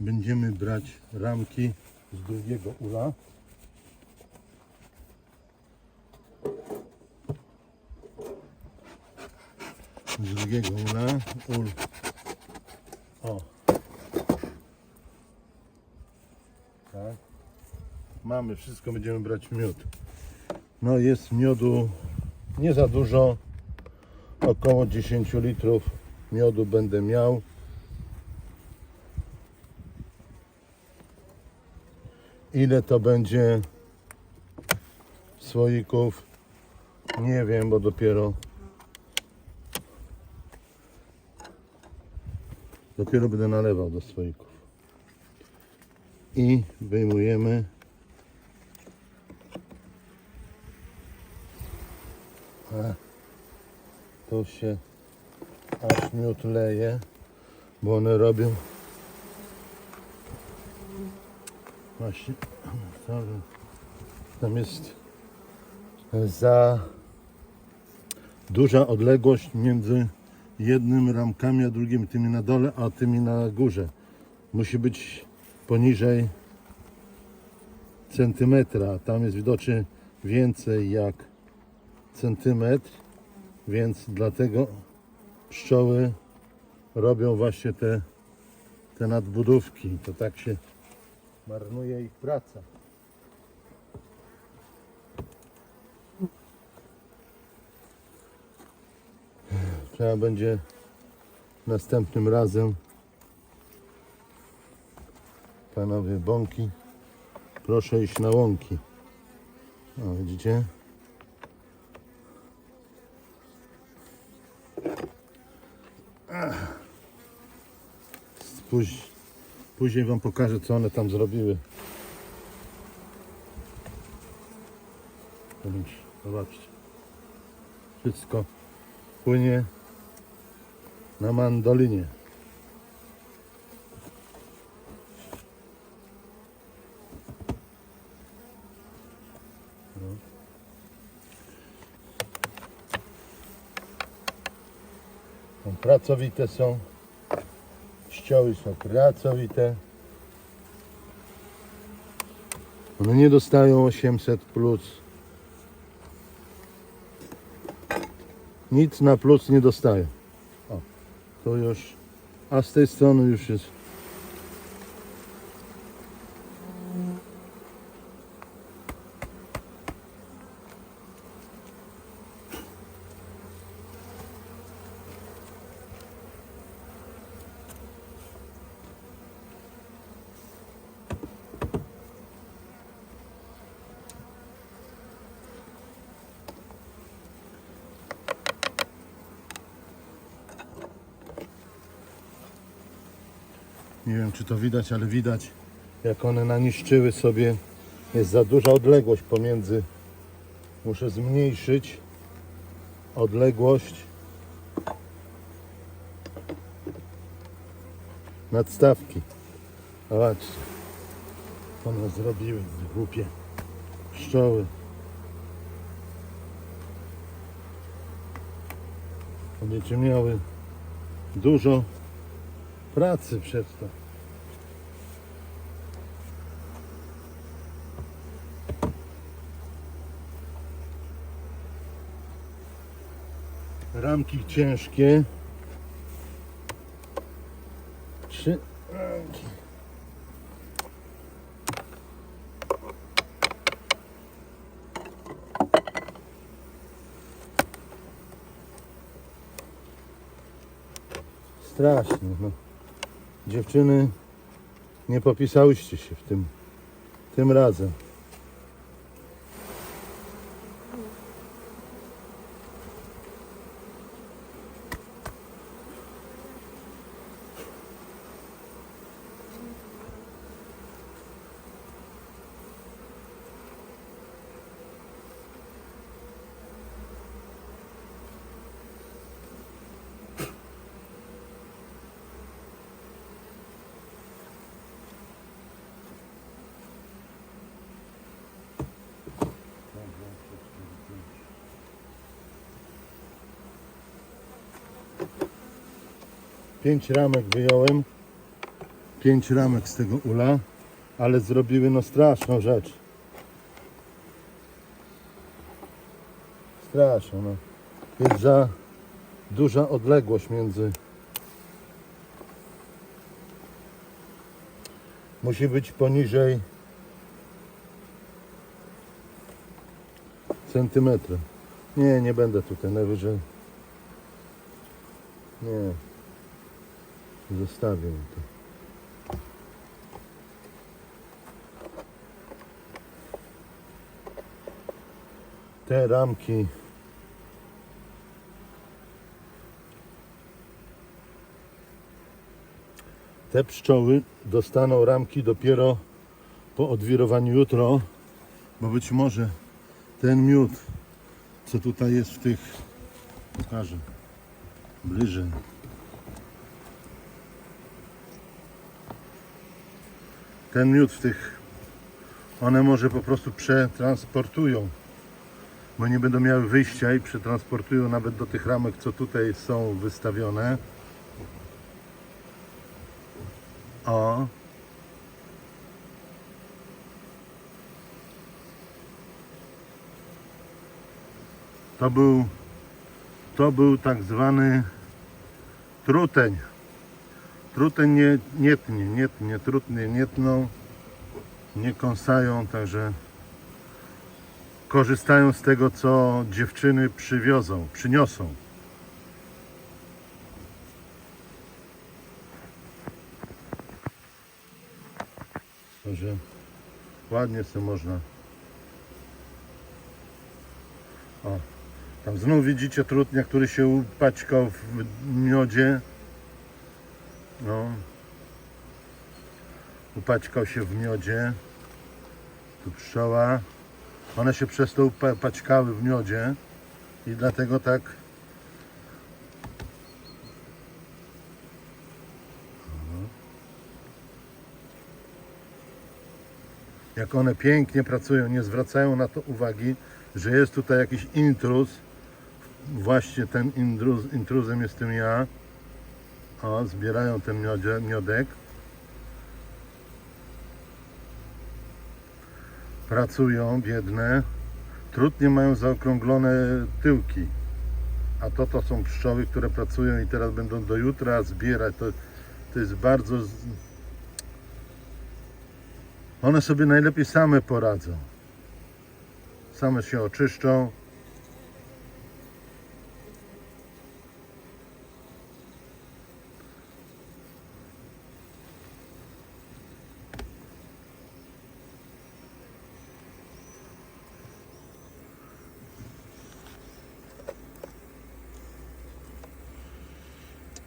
będziemy brać ramki z drugiego ula. Z drugiego ula. Ul. O. Tak. Mamy wszystko, będziemy brać miód. No jest miodu nie za dużo. Około 10 litrów miodu będę miał. Ile to będzie słoików? Nie wiem, bo dopiero dopiero będę nalewał do słoików. I wyjmujemy A, to się aż miód leje, bo one robią właśnie tam- jest za duża odległość między jednym ramkami a drugim, tymi na dole, a tymi na górze. Musi być poniżej centymetra. Tam jest widocznie więcej jak centymetr, więc dlatego pszczoły robią właśnie te, te nadbudówki. To tak się marnuje ich praca. Trzeba będzie następnym razem panowie bąki proszę iść na łąki o widzicie Ach. Później, wam pokażę co one tam zrobiły zobaczcie wszystko płynie na mandolinie. No, Pracowite są. Pszczoły są pracowite. One nie dostają 800 plus. Nic na plus nie dostają. O, to już, a z tej strony już jest. Nie wiem czy to widać, ale widać jak one naniszczyły sobie. Jest za duża odległość pomiędzy. Muszę zmniejszyć odległość nadstawki. Zobaczcie. One zrobiły głupie pszczoły. Będziecie miały dużo pracy przez to. Ciężkie. Trzy. Strasznie. No. Dziewczyny, nie popisałyście się w tym, tym razem. Pięć ramek wyjąłem. Pięć ramek z tego ula, ale zrobiły no straszną rzecz. Straszną, no. Jest za duża odległość między. Musi być poniżej centymetra. Nie, nie będę tutaj najwyżej. Nie. Zostawię to. Te ramki te pszczoły dostaną ramki dopiero po odwirowaniu jutro, bo być może ten miód, co tutaj jest w tych, pokażę bliżej. Ten miód w tych, one może po prostu przetransportują, bo nie będą miały wyjścia i przetransportują nawet do tych ramek, co tutaj są wystawione. O. To był, to był tak zwany truteń. Truteń nie, nie tnie, nie tnie, trutnie nie tną, nie kąsają, także korzystają z tego, co dziewczyny przywiozą, przyniosą. Także ładnie sobie można. O, tam znów widzicie trutnia, który się upaćkał w miodzie. No. Upaćkał się w miodzie. Tu pszczoła. One się przez to upa- paćkały w miodzie i dlatego tak jak one pięknie pracują, nie zwracają na to uwagi, że jest tutaj jakiś intruz. Właśnie ten intruz, intruzem jestem ja. O, zbierają ten miodzie, miodek. Pracują, biedne. Trudnie mają zaokrąglone tyłki. A to to są pszczoły, które pracują i teraz będą do jutra zbierać. To, to jest bardzo one sobie najlepiej same poradzą. Same się oczyszczą.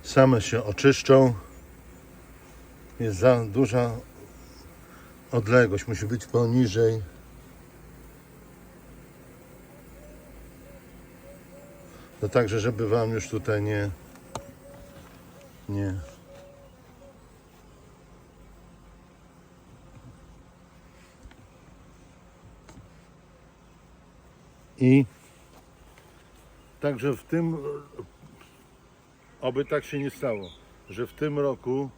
Same się oczyszczą. Jest za duża odległość musi być poniżej. No także, żeby Wam już tutaj nie nie i także w tym oby tak się nie stało, że w tym roku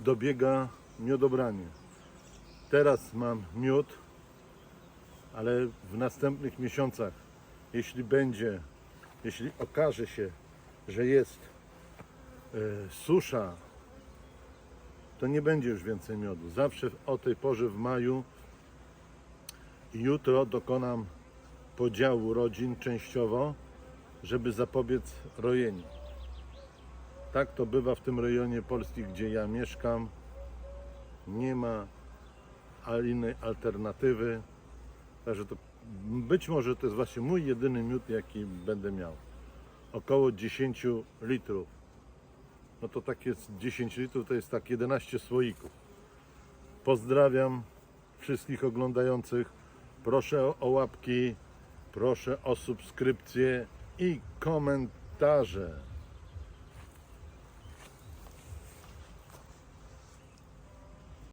dobiega miodobranie. Teraz mam miód, ale w następnych miesiącach, jeśli będzie, jeśli okaże się, że jest e, susza, to nie będzie już więcej miodu. Zawsze o tej porze w maju i jutro dokonam podziału rodzin częściowo, żeby zapobiec rojeniu. Tak to bywa w tym rejonie Polski, gdzie ja mieszkam. Nie ma innej alternatywy. Także to być może to jest właśnie mój jedyny miód, jaki będę miał. Około 10 litrów. No to tak jest 10 litrów, to jest tak 11 słoików. Pozdrawiam wszystkich oglądających. Proszę o łapki, proszę o subskrypcję i komentarze.